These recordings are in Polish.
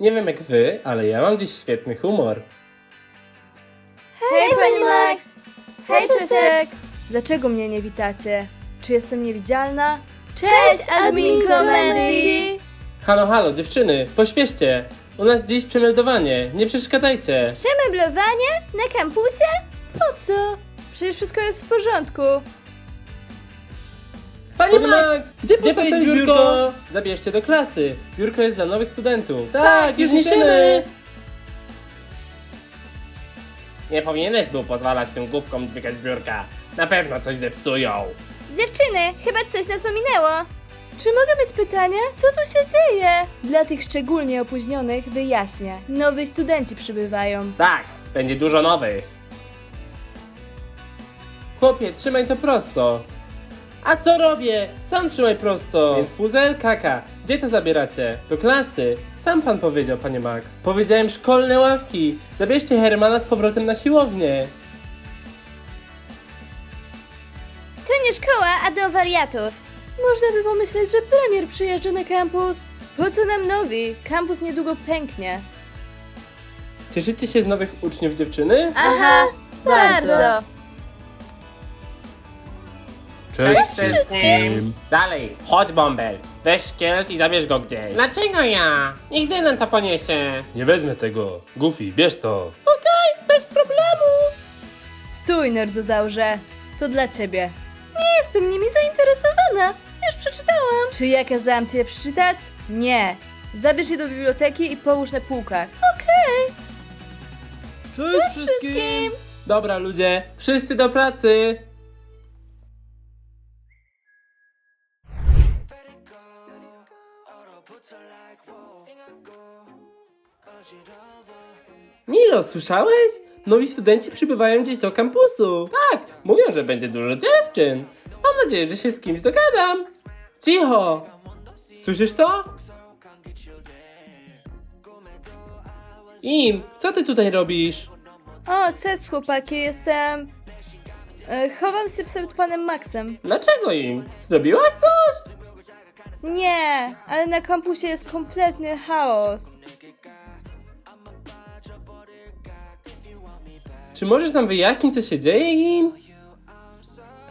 Nie wiem jak wy, ale ja mam dziś świetny humor. Hej, pani Max! Hej, Czesek! Dlaczego mnie nie witacie? Czy jestem niewidzialna? Cześć, adminko Mandy! Halo, halo, dziewczyny, pośpieszcie! U nas dziś przemeldowanie, nie przeszkadzajcie. Przemeblowanie? Na kampusie? Po co? Przecież wszystko jest w porządku. Panie Max, gdzie, gdzie to jest biurko? Zabierzcie do klasy. Biurko jest dla nowych studentów. Tak, już niesiemy! Nie powinieneś był pozwalać tym głupkom dźwigać biurka. Na pewno coś zepsują. Dziewczyny, chyba coś nas ominęło. Czy mogę mieć pytanie? Co tu się dzieje? Dla tych szczególnie opóźnionych wyjaśnię. Nowi studenci przybywają. Tak, będzie dużo nowych. Chłopie, trzymaj to prosto. A co robię? Sam trzymaj prosto. Więc puzel, kaka. Gdzie to zabieracie? Do klasy. Sam pan powiedział, panie Max. Powiedziałem szkolne ławki. Zabierzcie Hermana z powrotem na siłownię. To nie szkoła, a dom wariatów. Można by pomyśleć, że premier przyjeżdża na kampus. Po co nam nowi? Kampus niedługo pęknie. Cieszycie się z nowych uczniów dziewczyny? Aha, bardzo. Cześć wszystkim. Dalej, chodź bąbel. Weź szkielet i zabierz go gdzieś. Dlaczego ja? Niech Dylan to poniesie. Nie wezmę tego. Goofy, bierz to. Bez problemu. Stój, nerdozaurze. To dla ciebie. Nie jestem nimi zainteresowana. Już przeczytałam. Czy ja kazałam ci je przeczytać? Nie. Zabierz je do biblioteki i połóż na półkach. Okej. Cześć, wszystkim. Dobra ludzie, wszyscy do pracy. Nilo, słyszałeś? Nowi studenci przybywają gdzieś do kampusu. Tak, mówią, że będzie dużo dziewczyn. Mam nadzieję, że się z kimś dogadam. Cicho! Słyszysz to? Im, co ty tutaj robisz? O, cześć chłopaki, jestem... E, chowam się przed panem Maxem. Dlaczego im? Zrobiłaś coś? Nie, ale na kampusie jest kompletny chaos. Czy możesz nam wyjaśnić, co się dzieje, Im?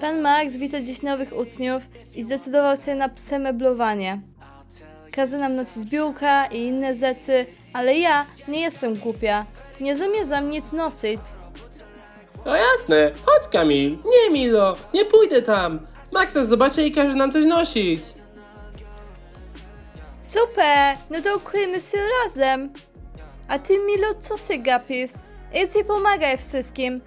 Pan Max wita dziś nowych uczniów i zdecydował się na przemeblowanie. Kazał nam nosić biurka i inne rzeczy, ale ja nie jestem głupia. Nie zamierzam nic nosić. No jasne, chodź Kamil. Nie Milo, nie pójdę tam. Max nas zobaczy i każe nam coś nosić. Super, no to ukryjmy się razem. A ty, Milo, co się gapisz? I pomagaj wszystkim.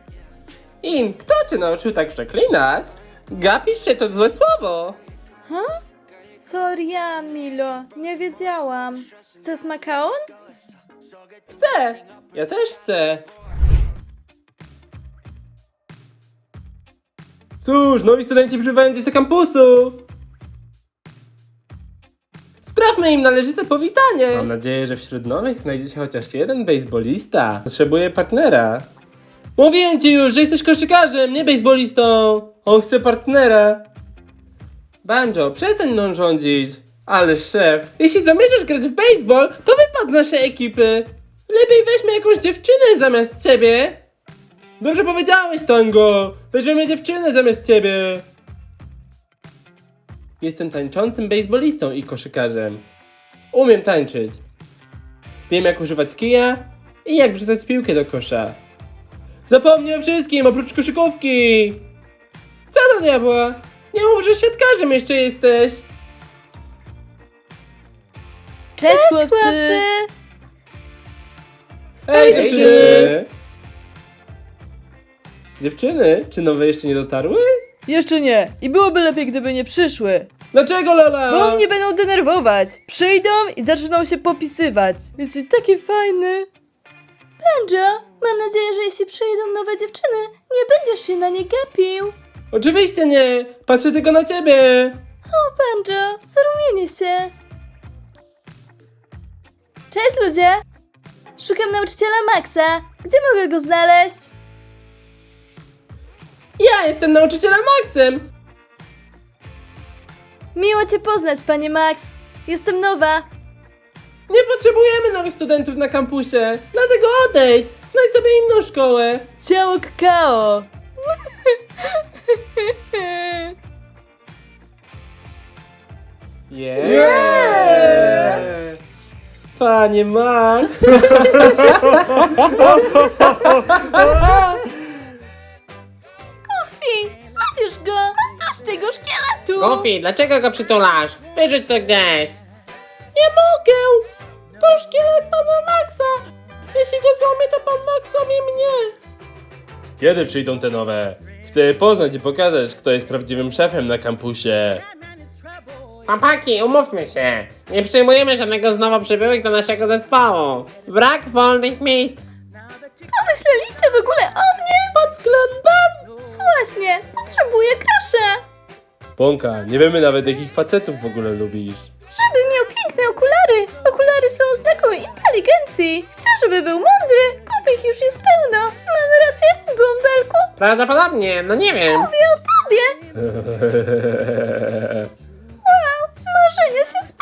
Im, kto cię nauczył tak przeklinać? Gapisz się to złe słowo. Sorry, Jan, Milo, nie wiedziałam. Chcesz makaon? Chcę, ja też chcę. Cóż, nowi studenci przybywają gdzieś do kampusu. Sprawmy im należyte powitanie. Mam nadzieję, że wśród nowych znajdzie się chociaż jeden bejsbolista. Potrzebuję partnera. Mówiłem ci już, że jesteś koszykarzem, nie bejsbolistą. On chce partnera. Banjo, przestań mną rządzić. Ale szef, jeśli zamierzasz grać w baseball, to wypad z naszej ekipy. Lepiej weźmy jakąś dziewczynę zamiast ciebie. Dobrze powiedziałeś, Tango. Weźmiemy dziewczynę zamiast ciebie. Jestem tańczącym baseballistą i koszykarzem. Umiem tańczyć. Wiem jak używać kija i jak wrzucać piłkę do kosza. Zapomnij o wszystkim oprócz koszykówki. Co do diabła? Nie mów, że siatkarzem jeszcze jesteś. Cześć, chłopcy! Hej, dziewczyny! Dziewczyny, czy nowe jeszcze nie dotarły? Jeszcze nie. I byłoby lepiej, gdyby nie przyszły. Dlaczego Lola? Bo mnie będą denerwować. Przyjdą i zaczną się popisywać. Jesteś taki fajny. Banjo, mam nadzieję, że jeśli przyjdą nowe dziewczyny, nie będziesz się na nie gapił. Oczywiście nie! Patrzę tylko na ciebie! O, Banjo, zarumienię się. Cześć ludzie! Szukam nauczyciela Maxa. Gdzie mogę go znaleźć? Ja jestem nauczycielem Maxem! Miło cię poznać, panie Max. Jestem nowa. Nie potrzebujemy nowych studentów na kampusie, dlatego odejdź! Znajdź sobie inną szkołę! Ciało kakao! Yeah! Panie Max! szkieletu! Goofy, dlaczego go przytulasz? Wyrzuć to gdzieś. Nie mogę! To szkielet pana Maxa! Jeśli go złamie, to pan Max złamie mnie! Kiedy przyjdą te nowe? Chcę poznać i pokazać, kto jest prawdziwym szefem na kampusie. Chłopaki, umówmy się. Nie przyjmujemy żadnego znowu przybyłych do naszego zespołu. Brak wolnych miejsc. Pomyśleliście w ogóle o mnie? Bąka, nie wiemy nawet jakich facetów w ogóle lubisz. Żeby miał piękne okulary! Okulary są oznaką inteligencji! Chcę, żeby był mądry! Głupich już jest pełno! Mam rację, bąbelku? Prawdopodobnie, no nie wiem. Mówię o tobie! Wow, marzenia się spełniają!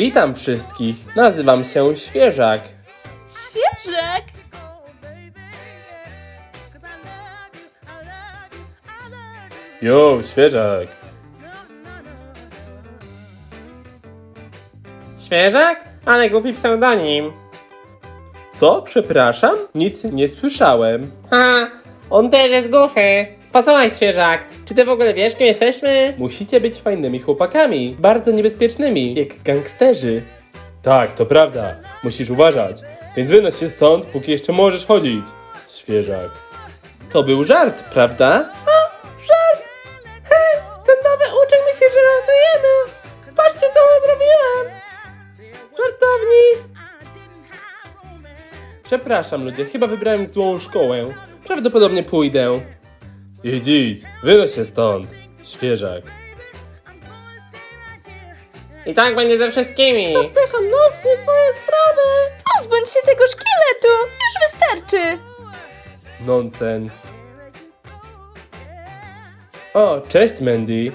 Witam wszystkich, nazywam się Świeżak. Świeżak! Jo, Świeżak. Świeżak? Ale głupi pseudonim. Co? Przepraszam? Nic nie słyszałem. Ha, on też jest goofy. Posłuchaj, świeżak. Czy ty w ogóle wiesz, kim jesteśmy? Musicie być fajnymi chłopakami, bardzo niebezpiecznymi, jak gangsterzy. Tak, to prawda. Musisz uważać. Więc wynoś się stąd, póki jeszcze możesz chodzić. Świeżak. To był żart, prawda? A, żart! Hej, ten nowy uczeń myśli, że żartujemy. Patrzcie, co mu zrobiłem. Żartownik. Przepraszam ludzie, chyba wybrałem złą szkołę. Prawdopodobnie pójdę. Idź, idź, wynoś się stąd. Świeżak. I tak będzie ze wszystkimi. Pycha nos nie swoje sprawy. Pozbądź się tego szkieletu! Już wystarczy! Nonsens. O, cześć Mandy.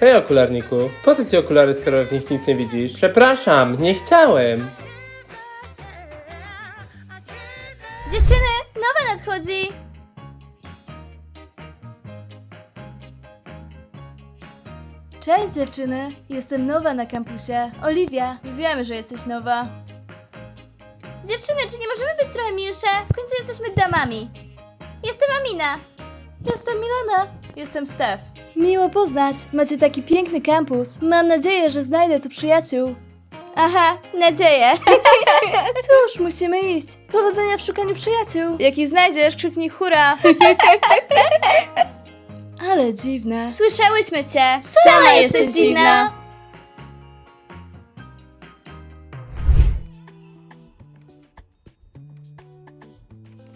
Hej okularniku, po co ci okulary, skoro w nich nic nie widzisz? Przepraszam, nie chciałem. Cześć dziewczyny, jestem nowa na kampusie. Oliwia, wiemy, że jesteś nowa. Dziewczyny, czy nie możemy być trochę milsze? W końcu jesteśmy damami. Jestem Amina. Jestem Milena. Jestem Stef. Miło poznać. Macie taki piękny kampus. Mam nadzieję, że znajdę tu przyjaciół. Aha, nadzieję. Cóż, musimy iść. Powodzenia w szukaniu przyjaciół. Jak ich znajdziesz, krzyknij hura. Ale dziwne. Słyszałyśmy cię. Sama jesteś dziwna.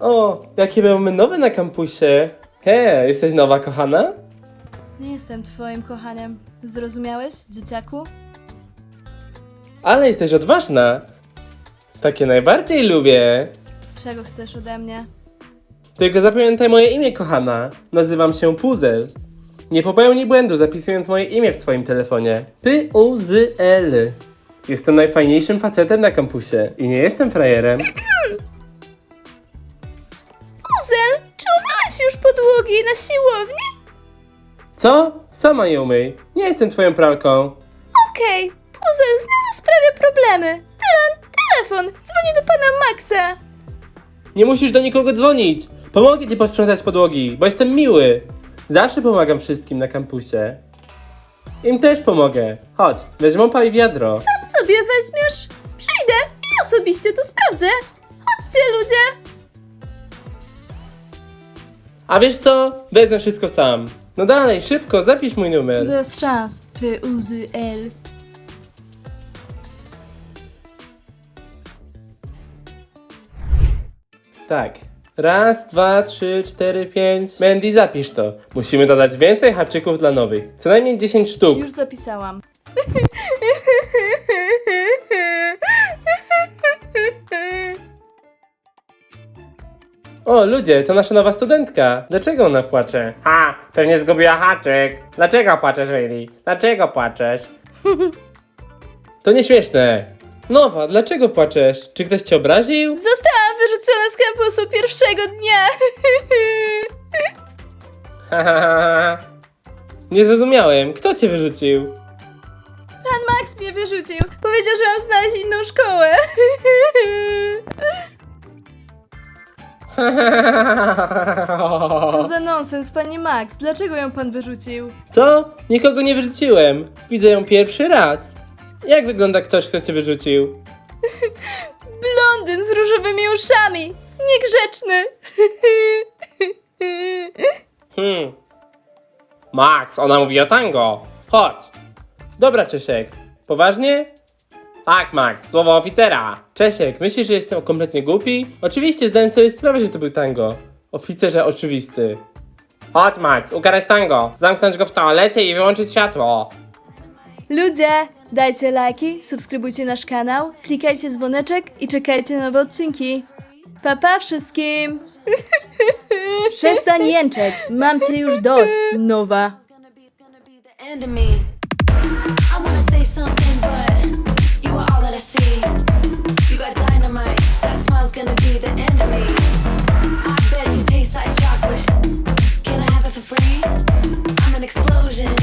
O, jakie mamy nowe na kampusie. Hej, jesteś nowa, kochana? Nie jestem twoim kochaniem. Zrozumiałeś, dzieciaku? Ale jesteś odważna. Takie najbardziej lubię. Czego chcesz ode mnie? Tylko zapamiętaj moje imię, kochana. Nazywam się Puzel. Nie popełnij błędu zapisując moje imię w swoim telefonie. P-U-Z-L. Jestem najfajniejszym facetem na kampusie i nie jestem frajerem. Puzel, czy umyłeś już podłogi na siłowni? Co? Sama je umyj. Nie jestem twoją pralką. Okej, Puzel znowu sprawia problemy. Dylan, telefon, dzwonię do pana Maxa. Nie musisz do nikogo dzwonić. Pomogę ci posprzątać podłogi, bo jestem miły. Zawsze pomagam wszystkim na kampusie. Im też pomogę. Chodź, weź mopa i wiadro. Sam sobie weźmiesz? Przyjdę i osobiście to sprawdzę. Chodźcie, ludzie. A wiesz co? Wezmę wszystko sam. No dalej, szybko, zapisz mój numer. Bez szans. P-U-Z-L. Tak. Raz, dwa, trzy, cztery, pięć. Mandy, zapisz to. Musimy dodać więcej haczyków dla nowych. Co najmniej 10 sztuk. Już zapisałam. O, ludzie, to nasza nowa studentka. Dlaczego ona płacze? Ha, pewnie zgubiła haczyk. Dlaczego płaczesz, Riley? Dlaczego płaczesz? To nieśmieszne. Nowa, dlaczego płaczesz? Czy ktoś cię obraził? Zostałam wyrzucona z kampusu pierwszego dnia. Nie zrozumiałem. Kto cię wyrzucił? Pan Max mnie wyrzucił. Powiedział, że mam znaleźć inną szkołę. Co za nonsens, panie Max. Dlaczego ją pan wyrzucił? Co? Nikogo nie wyrzuciłem. Widzę ją pierwszy raz. Jak wygląda ktoś, kto cię wyrzucił? Blondyn z różowymi uszami. Niegrzeczny. Hmm. Max, ona mówi o tango. Chodź. Dobra, Czesiek. Poważnie? Tak, Max, słowo oficera. Czesiek, myślisz, że jestem kompletnie głupi? Oczywiście zdałem sobie sprawę, że to był tango. Oficerze oczywisty. Chodź, Max, ukarać tango. Zamknąć go w toalecie i wyłączyć światło. Ludzie, dajcie lajki, subskrybujcie nasz kanał, klikajcie dzwoneczek i czekajcie na nowe odcinki. Pa, pa wszystkim! Przestań jęczeć, mam cię już dość, nowa. explosion.